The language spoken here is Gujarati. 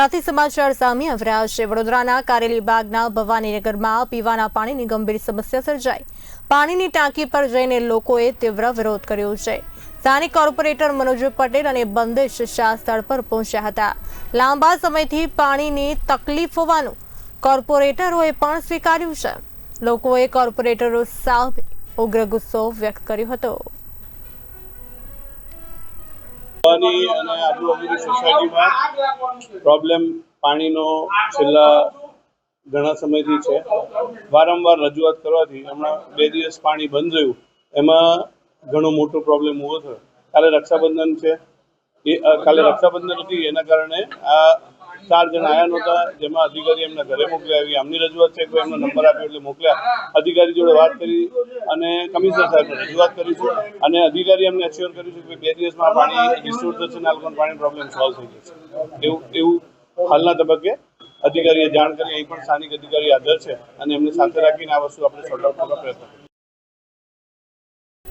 સાથે સમાચાર સામે આવી રહ્યા છે. વડોદરાના કારેલી બાગના ભવાનીનગરમાં પીવાના પાણીની ગંભીર સમસ્યા સર્જાઈ. પાણીની ટાંકી પર જઈને લોકોએ તીવ્ર વિરોધ કર્યો છે. સ્થાનિક કોર્પોરેટર મનોજ પટેલ અને બંદેશ શાહ સ્થળ પર પહોંચ્યા હતા. લાંબા સમયથી પાણીની તકલીફ હોવાનું કોર્પોરેટરોએ પણ સ્વીકાર્યું છે. લોકોએ કોર્પોરેટરો સામે ઉગ્ર ગુસ્સો વ્યક્ત કર્યો હતો. ભવાની અને આજુબાજુની સોસાયટીમાં પ્રોબ્લેમ પાણીનો છેલ્લા ઘણા સમયથી છે. વારંવાર રજૂઆત કરવાથી હમણાં બે દિવસ પાણી બંધ રહ્યું. એમાં ઘણો મોટો પ્રોબ્લેમ ઊભો થયો. કાલે રક્ષાબંધન છે. એ કાલે રક્ષાબંધન હતી, એના કારણે આ ચાર જણ આયા નહોતા, જેમાં અધિકારી એમના ઘરે મોકલ્યા આવી. આમની રજૂઆત છે કોઈ એમનો નંબર આપ્યો એટલે મોકલ્યા. અધિકારી જોડે વાત કરી અને કમિશનર સાહેબને રજૂઆત કરીશું અને અધિકારી અમને અશ્યોર કર્યું છે કે બે દિવસમાં પાણી રિસ્ટોર થશે અને આ પાણી પ્રોબ્લેમ સોલ્વ થઈ જશે. એવું એવું હાલના તબક્કે અધિકારીએ જાણ કરી. અહીં પણ સ્થાનિક અધિકારી હાજર છે અને એમને સાથે રાખીને આ વસ્તુ આપણે સોર્ટ આઉટ કરવા પ્રયત્ન કરીશું.